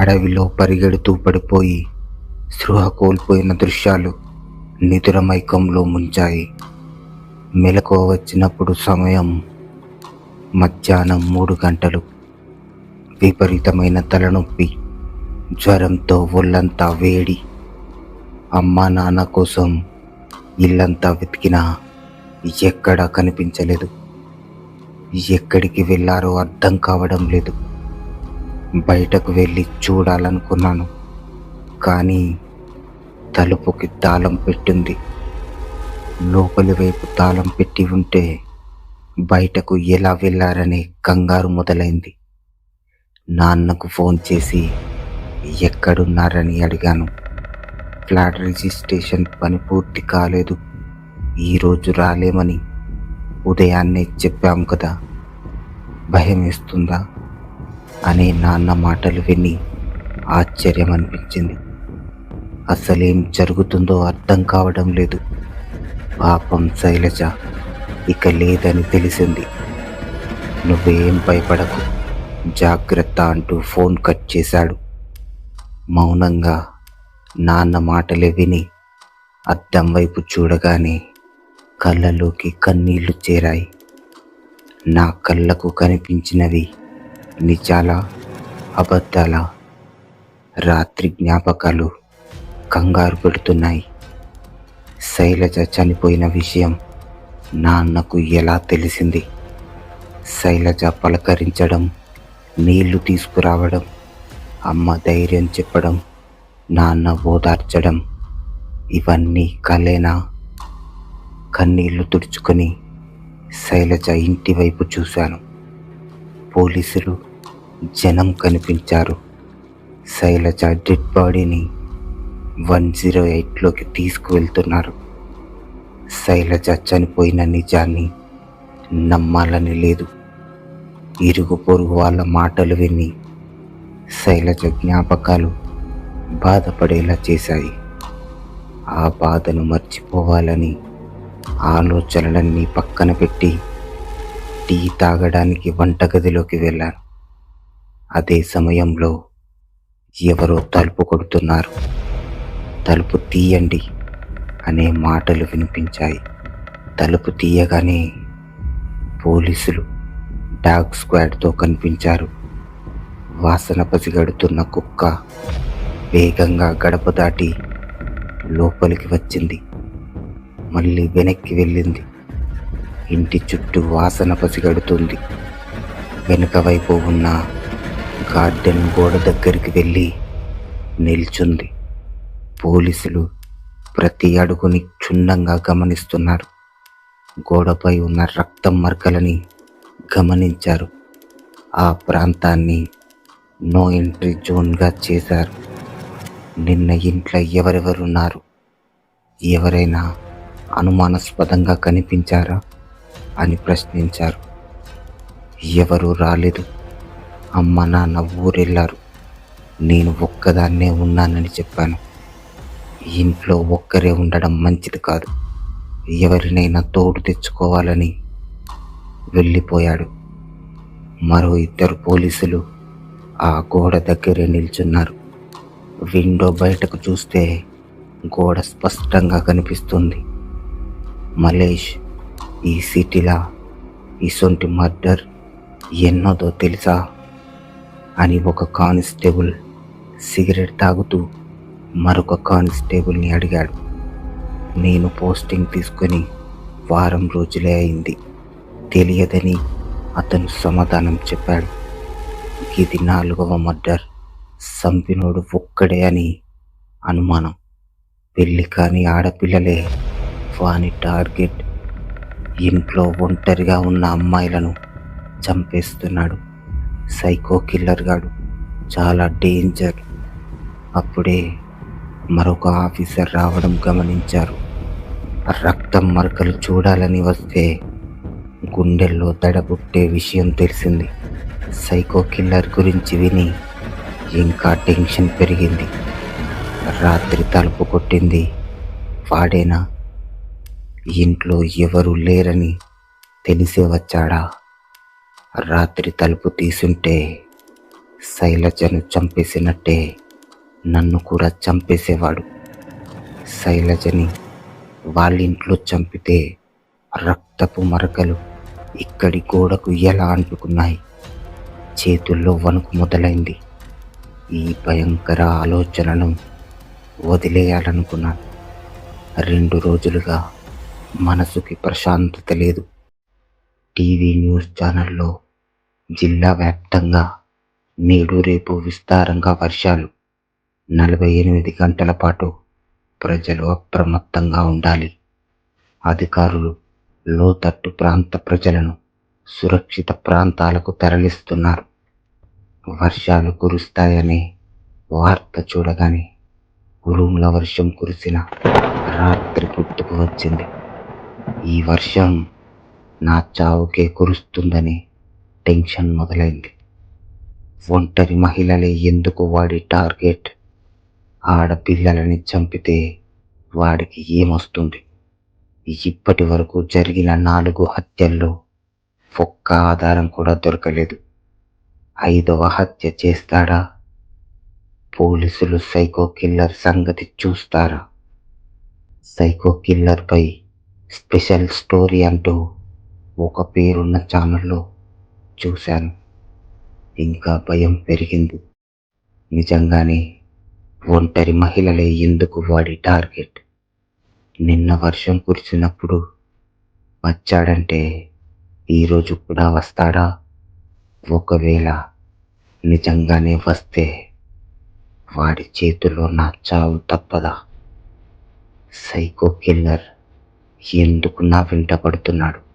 అడవిలో పరిగెడుతూ పడిపోయి స్పృహ కోల్పోయిన దృశ్యాలు నిదురమైకంలో ముంచాయి. మెలకువ వచ్చినప్పుడు సమయం మధ్యాహ్నం మూడు గంటలు. విపరీతమైన తలనొప్పి జ్వరంతో ఒళ్ళంతా వేడి. అమ్మా నాన్న కోసం ఇల్లంతా వెతికినా ఎక్కడా కనిపించలేదు. ఎక్కడికి వెళ్ళారో అర్థం కావడం లేదు. బయటకు వెళ్ళి చూడాలనుకున్నాను. కానీ తలుపుకి తాళం పెట్టింది. లోపలి వైపు తాళం పెట్టి ఉంటే బయటకు ఎలా వెళ్ళారనే కంగారు మొదలైంది. నాన్నకు ఫోన్ చేసి ఎక్కడున్నారని అడిగాను. ఫ్లాట్ రిజిస్ట్రేషన్ పని పూర్తి కాలేదు. ఈరోజు రాలేమని ఉదయాన్నే చెప్పాం కదా. భయం వేస్తుందా? అనే నాన్న మాటలు విని ఆశ్చర్యం అనిపించింది అసలేం జరుగుతుందో అర్థం కావడం లేదు. పాపం శైలజ ఇక లేదని తెలిసింది. నువ్వేం భయపడకు. జాగ్రత్త అంటూ ఫోన్ కట్ చేశాడు. మౌనంగా నాన్న మాటలే విని అద్దం వైపు చూడగానే కళ్ళలోకి కన్నీళ్ళు చేరాయి. నా కళ్ళకు కనిపించినవి నిజాల అబద్ధాల రాత్రి జ్ఞాపకాలు కంగారు పెడుతున్నాయి. శైలజ చనిపోయిన విషయం నాన్నకు ఎలా తెలిసింది? శైలజ పలకరించడం నీళ్ళు తీసుకురావడం అమ్మ ధైర్యం చెప్పడం నాన్న ఓదార్చడం ఇవన్నీ కలేనా? కన్నీళ్ళు తుడుచుకొని శైలజ ఇంటి వైపు చూశాను. పోలీసులు జనం కనిపించారు. శైలజ డెడ్ బాడీని వన్ జీరో ఎయిట్లోకి తీసుకువెళ్తున్నారు. శైలజ చనిపోయిన నిజాన్ని నమ్మాలని లేదు. ఇరుగు పొరుగు వాళ్ళ మాటలు విని శైలజ జ్ఞాపకాలు బాధపడేలా చేశాయి. ఆ బాధను మర్చిపోవాలని ఆలోచనలన్నీ పక్కన పెట్టి టీ తాగడానికి వంటగదిలోకి వెళ్ళాను. అదే సమయంలో ఎవరో తలుపు కొడుతున్నారు. తలుపు తీయండి అనే మాటలు వినిపించాయి. తలుపు తీయగానే పోలీసులు డాగ్ స్క్వాడ్తో కనిపించారు. వాసన పసిగడుతున్న కుక్క వేగంగా గడప దాటి లోపలికి వచ్చింది. మళ్ళీ వెనక్కి వెళ్ళింది. ఇంటి చుట్టూ వాసన పసిగడుతుంది. వెనుక వైపు ఉన్న గార్డెన్ గోడ దగ్గరికి వెళ్ళి నిల్చుంది. పోలీసులు ప్రతి అడుగుని క్షుణ్ణంగా గమనిస్తున్నారు. గోడపై ఉన్న రక్తం మరకలని గమనించారు. ఆ ప్రాంతాన్ని నో ఎంట్రీ జోన్గా చేశారు. నిన్న ఇంట్లో ఎవరెవరున్నారు ఎవరైనా అనుమానాస్పదంగా కనిపించారా? అని ప్రశ్నించారు. ఎవరు రాలేదు. అమ్మ నాన్న ఊరెళ్ళారు. నేను ఒక్కదాన్నే ఉన్నానని చెప్పాను. ఇంట్లో ఒక్కరే ఉండడం మంచిది కాదు. ఎవరినైనా తోడు తెచ్చుకోవాలని వెళ్ళిపోయాడు. మరో ఇద్దరు పోలీసులు ఆ గోడ దగ్గరే నిల్చున్నారు. విండో బయటకు చూస్తే గోడ స్పష్టంగా కనిపిస్తుంది. మలేష్ ఈ సిటీలా? ఇసొంటి మర్డర్ ఎన్నోదో తెలుసా? అని ఒక కానిస్టేబుల్ సిగరెట్ తాగుతూ మరొక కానిస్టేబుల్ని అడిగాడు. నేను పోస్టింగ్ తీసుకొని వారం రోజులే అయింది. తెలియదని అతను సమాధానం చెప్పాడు. ఇది నాలుగవ మర్డర్. సంపినోడు ఒక్కడే అని అనుమానం. పెళ్ళి కాని ఆడపిల్లలే. వాని టార్గెట్ ఇంట్లో ఒంటరిగా ఉన్న అమ్మాయిలను చంపేస్తున్నాడు. సైకో కిల్లర్ గాడు. చాలా డేంజర్. అప్పుడే మరొక ఆఫీసర్ రావడం గమనించారు. రక్తం మరకలు చూడాలని వస్తే గుండెల్లో దడబుట్టే విషయం తెలిసింది. సైకో కిల్లర్ గురించి విని ఇంకా టెన్షన్ పెరిగింది. రాత్రి తలుపు కొట్టింది. వాడేనా? ఇంట్లో ఎవరు లేరని తెలిసే వచ్చాడా? రాత్రి తలుపు తీసుంటే శైలజను చంపేసినట్టే నన్ను కూడా చంపేసేవాడు. శైలజని వాళ్ళ ఇంట్లో చంపితే రక్తపు మరకలు ఇక్కడి గోడకు ఎలా అంటుకున్నాయి? చేతుల్లో వణుకు మొదలైంది. ఈ భయంకర ఆలోచనను వదిలేయాలనుకున్నాను. రెండు రోజులుగా మనసుకి ప్రశాంతత లేదు. టీవీ న్యూస్ ఛానల్లో జిల్లా వ్యాప్తంగా నేడు రేపు విస్తారంగా వర్షాలు. నలభై ఎనిమిది గంటల పాటు ప్రజలు అప్రమత్తంగా ఉండాలి. అధికారులు లోతట్టు ప్రాంత ప్రజలను సురక్షిత ప్రాంతాలకు తరలిస్తున్నారు. వర్షాలు కురుస్తాయనే వార్త చూడగానే ఉరుముల వర్షం కురిసిన రాత్రి గుర్తుకు వచ్చింది. ఈ వర్షం నా చావుకే కురుస్తుందని టెన్షన్ మొదలైంది. ఒంటరి మహిళలే ఎందుకు వాడి టార్గెట్? ఆడపిల్లలని చంపితే వాడికి ఏమొస్తుంది? ఇప్పటి వరకు జరిగిన నాలుగు హత్యల్లో ఒక్క ఆధారం కూడా దొరకలేదు. ఐదవ హత్య చేస్తాడా? పోలీసులు సైకో కిల్లర్ సంగతి చూస్తారా? సైకో కిల్లర్పై స్పెషల్ స్టోరీ అంటూ ఒక పేరున్న ఛానల్లో చూశాను. ఇంకా భయం పెరిగింది. నిజంగానే ఒంటరి మహిళలే ఎందుకు వాడి టార్గెట్? నిన్న వర్షం కురిసినప్పుడు వచ్చాడంటే ఈరోజు కూడా వస్తాడా? ఒకవేళ నిజంగానే వస్తే వాడి చేతిలో నా చావు తప్పదా? సైకో కిల్లర్ ఎందుకు నా వెంట పడుతున్నాడు?